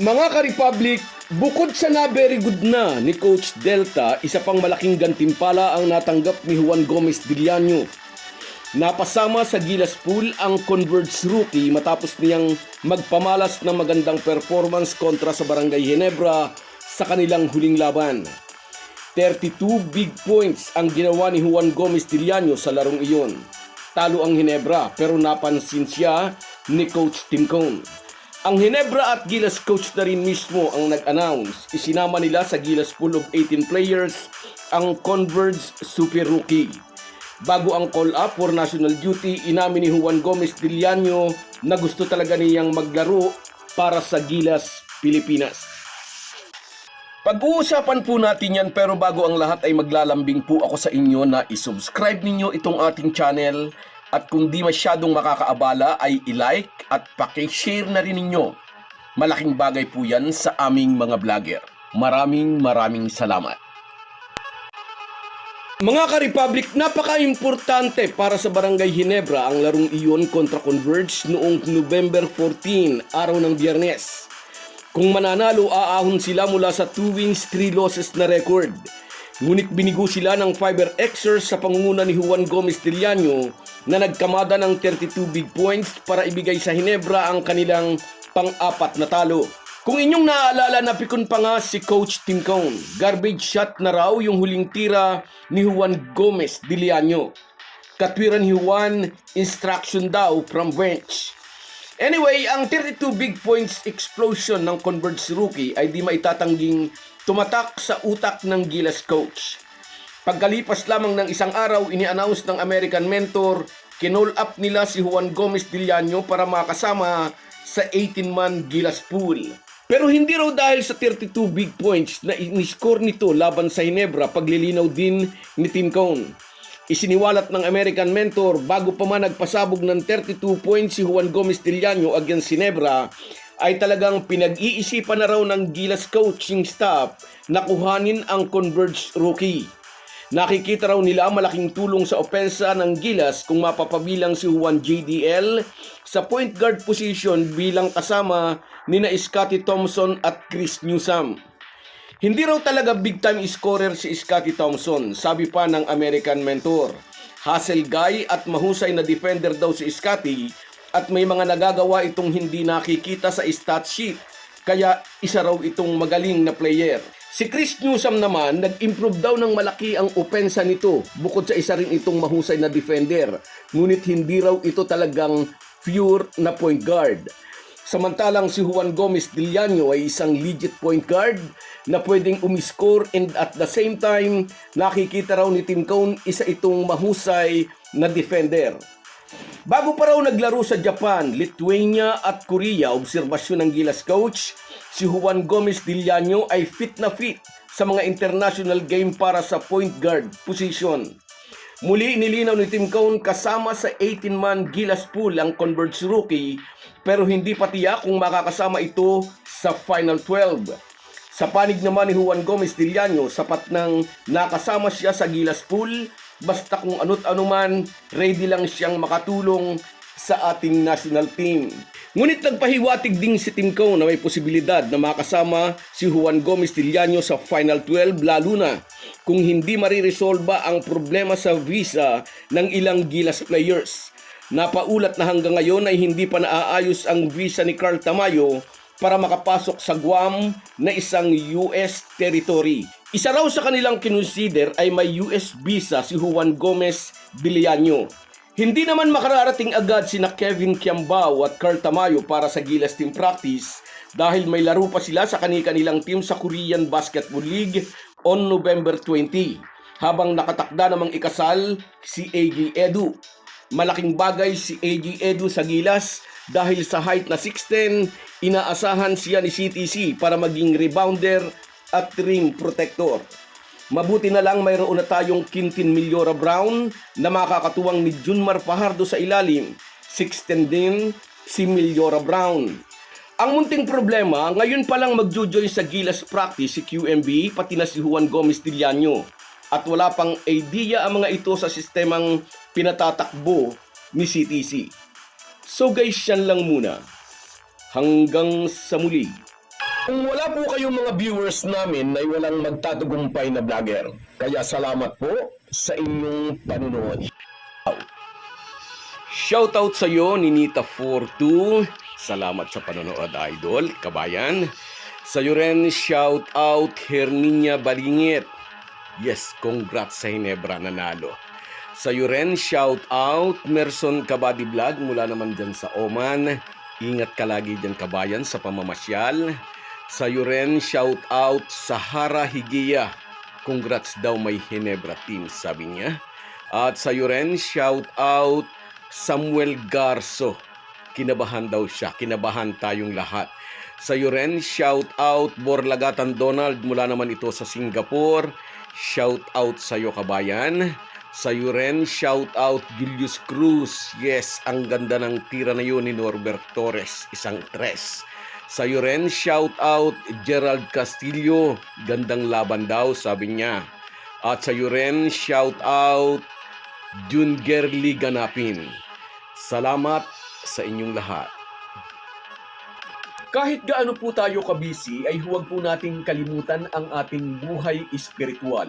Mga ka-Republic, bukod sa na very good na ni Coach Delta, isa pang malaking gantimpala ang natanggap ni Juan Gomez Diliano. Napasama sa Gilas Pool ang Converge rookie matapos niyang magpamalas ng magandang performance kontra sa Barangay Ginebra sa kanilang huling laban. 32 big points ang ginawa ni Juan Gomez Diliano sa larong iyon. Talo ang Ginebra pero napansin siya ni Coach Tim Cone. Ang Ginebra at Gilas coach na rin mismo ang nag-announce. Isinama nila sa Gilas pool of 18 players ang Converge Super Rookie. Bago ang call-up for national duty, inamin ni Juan Gomez Diliano na gusto talaga niyang maglaro para sa Gilas, Pilipinas. Pag-uusapan po natin yan pero bago ang lahat ay maglalambing po ako sa inyo na isubscribe ninyo itong ating channel at kung di masyadong makakaabala ay i-like at pakishare na rin ninyo. Malaking bagay po yan sa aming mga vlogger. Maraming maraming salamat. Mga ka-Republic, napaka-importante para sa Barangay Ginebra ang larong iyon kontra Converge noong November 14, araw ng biyernes. Kung mananalo, aahon sila mula sa 2 wins, 3 losses na record. Ngunit binigo sila ng Fiber Xers sa pangunguna ni Juan Gomez Diliano na nagkamada ng 32 big points para ibigay sa Ginebra ang kanilang pang-apat na talo. Kung inyong naaalala, napikon pa nga si Coach Tim Cone. Garbage shot na raw yung huling tira ni Juan Gomez Diliano. Katwiran ni Juan, instruction daw from bench. Anyway, ang 32 big points explosion ng Converge rookie ay di maitatangging tumatak sa utak ng Gilas coach. Pagkalipas lamang ng isang araw, ini-announce ng American mentor, kinol up nila si Juan Gomez Diliano para makasama sa 18-man Gilas pool. Pero hindi raw dahil sa 32 big points na in-score nito laban sa Hinebra paglilinaw din ni Tim Cone. Isiniwalat ng American mentor bago pa man nagpasabog ng 32 points si Juan Gomez Diliano against Ginebra ay talagang pinag-iisipan na raw ng Gilas coaching staff na kuhanin ang Converge rookie. Nakikita raw nila ang malaking tulong sa opensa ng Gilas kung mapapabilang si Juan JDL sa point guard position bilang kasama ni na Scotty Thompson at Chris Newsom. Hindi raw talaga big time scorer si Scotty Thompson, sabi pa ng American mentor. Hustle guy at mahusay na defender daw si Scotty at may mga nagagawa itong hindi nakikita sa stat sheet. Kaya isa raw itong magaling na player. Si Chris Newsom naman, nag-improve daw ng malaki ang opensa nito bukod sa isa rin itong mahusay na defender. Ngunit hindi raw ito talagang pure na point guard. Samantalang si Juan Gomez Diliano ay isang legit point guard na pwedeng umiscore and at the same time nakikita raw ni Tim Cone isa itong mahusay na defender. Bago pa raw naglaro sa Japan, Lithuania at Korea, obserbasyon ng Gilas coach, si Juan Gomez Diliano ay fit na fit sa mga international game para sa point guard position. Muli nilinaw ni Tim Cone kasama sa 18-man Gilas pool ang Converge rookie pero hindi pa tiyak kung makakasama ito sa Final 12. Sa panig naman ni Juan Gomez Diliano, sapat nang nakasama siya sa Gilas pool basta kung ano't ano man, ready lang siyang makatulong sa ating national team. Ngunit nagpahiwatig din si Tim Cone na may posibilidad na makasama si Juan Gomez Diliano sa Final 12 lalo na kung hindi mariresolba ang problema sa visa ng ilang Gilas players. Napaulat na hanggang ngayon ay hindi pa naaayos ang visa ni Carl Tamayo para makapasok sa Guam na isang US territory. Isa raw sa kanilang kinonsider ay may US visa si Juan Gomez Diliano. Hindi naman makararating agad sina Kevin Kiambao at Carl Tamayo para sa Gilas Team Practice dahil may laro pa sila sa kanilang team sa Korean Basketball League on November 20 habang nakatakda namang ikasal si AG Edu. Malaking bagay si AG Edu sa Gilas dahil sa height na 6'10, inaasahan siya ni CTC para maging rebounder at rim protector. Mabuti na lang mayroon na tayong Quintin Milyora Brown na makakatuwang ni Junmar Fajardo sa ilalim. 6'10 din si Milyora Brown. Ang munting problema, ngayon pa lang magjo-join sa Gilas practice si QMB pati na si Juan Gomez Diliano. At wala pang idea ang mga ito sa sistemang pinatatakbo ni CTC. So guys, yan lang muna. Hanggang sa muli. Kung wala po kayong mga viewers namin ay walang magtatagumpay na vlogger. Kaya salamat po sa inyong panunood. Shoutout sa iyo, Ninita Fortu. Salamat sa panonood, Idol, kabayan. Sa iyo rin, shoutout Herminia Balingit. Yes, congrats sa Hinebra, nanalo. Sa iyo rin, shoutout Merson Kabady Vlog mula naman dyan sa Oman. Ingat ka lagi dyan, kabayan, sa pamamasyal. Sa iyo rin, shoutout Sahara Higiya. Congrats daw may Hinebra team, sabi niya. At sa iyo rin, shoutout Samuel Garso. Kinabahan daw siya. Kinabahan tayong lahat. Sa iyo rin, shout out Borlagatan Donald mula naman ito sa Singapore. Shout out sa iyo kabayan. Sa iyo rin, shout out Julius Cruz. Yes, ang ganda ng tira na yun ni Norbert Torres. Isang tres. Sa iyo rin, shout out Gerald Castillo. Gandang laban daw, sabi niya. At sa iyo rin, shout out Jun Gerli Ganapin. Salamat sa inyong lahat. Kahit gaano po tayo kabisi ay huwag po nating kalimutan ang ating buhay espiritual.